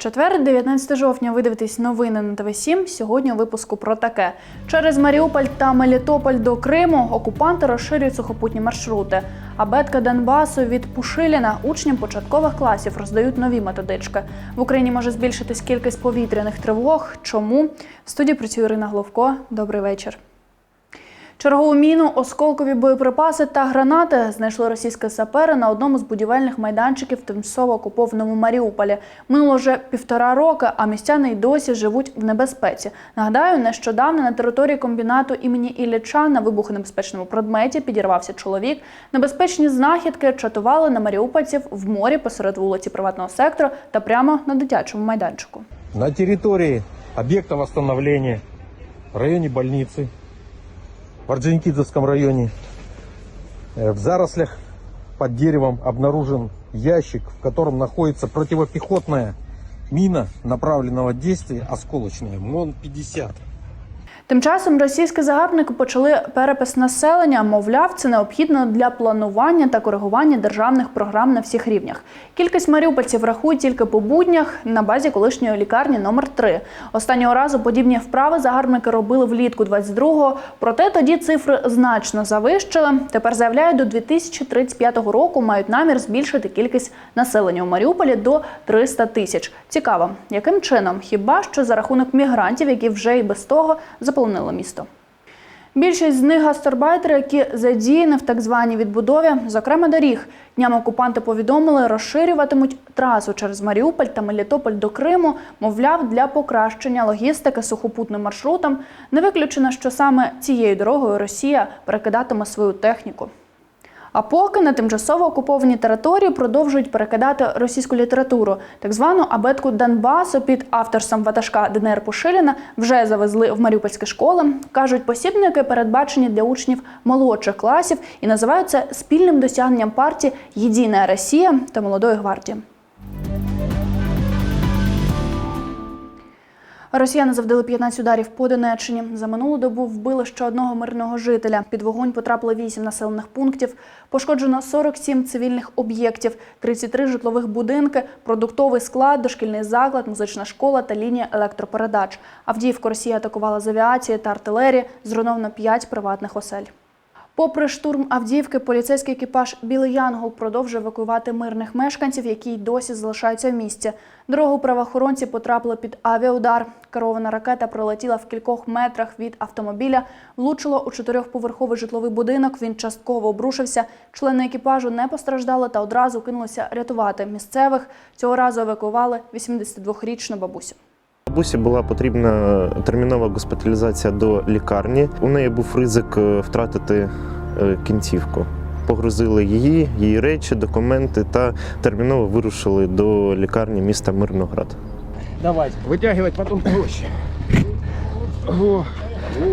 Четвер, 19 жовтня, ви дивитесь новини на ТВ 7 Сьогодні у випуску про таке: через Маріуполь та Мелітополь до Криму окупанти розширюють сухопутні маршрути. Абетка Донбасу від Пушиліна учням початкових класів роздають нові методички. В Україні може збільшитись кількість повітряних тривог. Чому в студії працює Ірина Головко? Добрий вечір. Чергову міну, осколкові боєприпаси та гранати знайшли російські сапери на одному з будівельних майданчиків в тимчасово окупованому Маріуполі. Минуло вже півтора роки, а містяни й досі живуть в небезпеці. Нагадаю, нещодавно на території комбінату імені Ілліча на вибухонебезпечному предметі підірвався чоловік. Небезпечні знахідки чатували на маріупольців в морі посеред вулиці приватного сектору та прямо на дитячому майданчику. На территории объекта восстановления в районе больницы, в Орджоникидзевском районе, э, в зарослях под деревом обнаружен ящик, в котором находится противопехотная мина направленного действия осколочная МОН-50. Тим часом російські загарбники почали перепис населення. Мовляв, це необхідно для планування та коригування державних програм на всіх рівнях. Кількість маріупольців рахують тільки по буднях на базі колишньої лікарні номер 3 Останнього разу подібні вправи загарбники робили влітку 22-го, проте тоді цифри значно завищили. Тепер заявляють, до 2035 року мають намір збільшити кількість населення у Маріуполі до 300 тисяч. Цікаво, яким чином? Хіба що за рахунок мігрантів, які вже і без того заполонили місто. Більшість з них гастарбайтери, які задіяні в так званій відбудові, зокрема доріг. Днями окупанти повідомили, розширюватимуть трасу через Маріуполь та Мелітополь до Криму, мовляв, для покращення логістики сухопутним маршрутом. Не виключено, що саме цією дорогою Росія перекидатиме свою техніку. А поки на тимчасово окуповані території продовжують перекидати російську літературу. Так звану абетку Донбасу під авторством ватажка ДНР Пушиліна вже завезли в маріупольські школи. кажуть, посібники передбачені для учнів молодших класів і називають це спільним досягненням партії Єдина Росія та молодої гвардії. Росіяни завдали 15 ударів по Донеччині. За минулу добу вбили ще одного мирного жителя. Під вогонь потрапили 8 населених пунктів. Пошкоджено 47 цивільних об'єктів, 33 житлових будинки, продуктовий склад, дошкільний заклад, музична школа та лінія електропередач. Авдіївку Росія атакувала з авіації та артилерії. Зруйновано 5 приватних осель. Попри штурм Авдіївки, поліцейський екіпаж Білий Янгол продовжує евакуювати мирних мешканців, які й досі залишаються в місті. Дорогу правоохоронці потрапили під авіаудар. Керована ракета пролетіла в кількох метрах від автомобіля, влучила у чотирьохповерховий житловий будинок. Він частково обрушився. Члени екіпажу не постраждали та одразу кинулися рятувати місцевих. Цього разу евакуювали 82-річну бабусю. Бабусі була потрібна термінова госпіталізація до лікарні. У неї був ризик е, втратити е, кінцівку. Погрузили її, її речі, документи та терміново вирушили до лікарні міста Мирноград. Давайте. Вытягивать потом проще. О,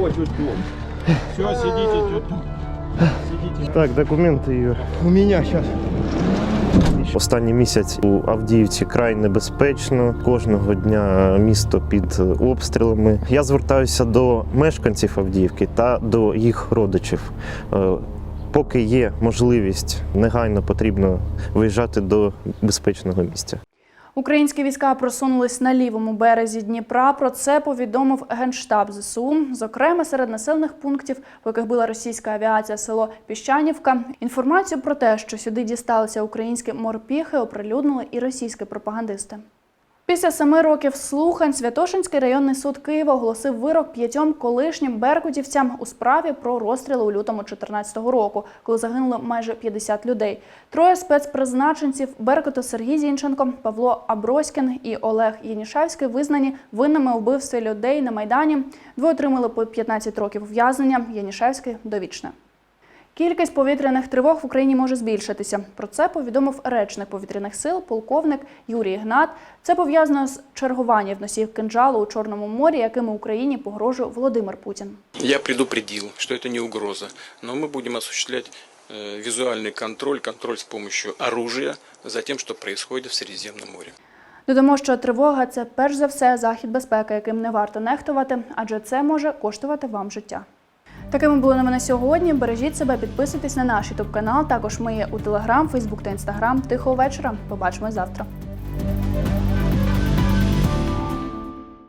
о чуть Все, сидите, тетя. Сидите. Так, документи її. У меня сейчас. Останній місяць у Авдіївці край небезпечно. Кожного дня місто під обстрілами. Я звертаюся до мешканців Авдіївки та до їх родичів. Е, Поки є можливість, негайно потрібно виїжджати до безпечного місця. Українські війська просунулись на лівому березі Дніпра. Про це повідомив генштаб ЗСУ. Зокрема, серед населених пунктів, по яких була російська авіація, село Піщанівка. Інформацію про те, що сюди дісталися українські морпіхи, оприлюднили і російські пропагандисти. Після семи років слухань Святошинський районний суд Києва оголосив вирок п'ятьом колишнім беркутівцям у справі про розстріли у лютому 2014 року, коли загинуло майже 50 людей. Троє спецпризначенців Беркуту Сергій Зінченко, Павло Аброськін і Олег Янішевський визнані винними у вбивстві людей на майдані. Двоє отримали по 15 років ув'язнення. Янішевський довічне. Кількість повітряних тривог в Україні може збільшитися. Про це повідомив речник повітряних сил, полковник Юрій Ігнат. Це пов'язано з чергуванням носіїв кинджалу у Чорному морі, якими Україні погрожує Володимир Путін. Я предупредил, что это не угроза, но мы будем осуществлять э, визуальный контроль, контроль с помощью оружия за тем, что происходит в Средиземном море. Додамо, що тривога це перш за все захід безпеки, яким не варто нехтувати, адже це може коштувати вам життя. Такими були новини сьогодні. Бережіть себе, підписуйтесь на наш ютуб канал. Також ми є у Телеграм, Фейсбук та Інстаграм. Тихого вечора. Побачимось завтра.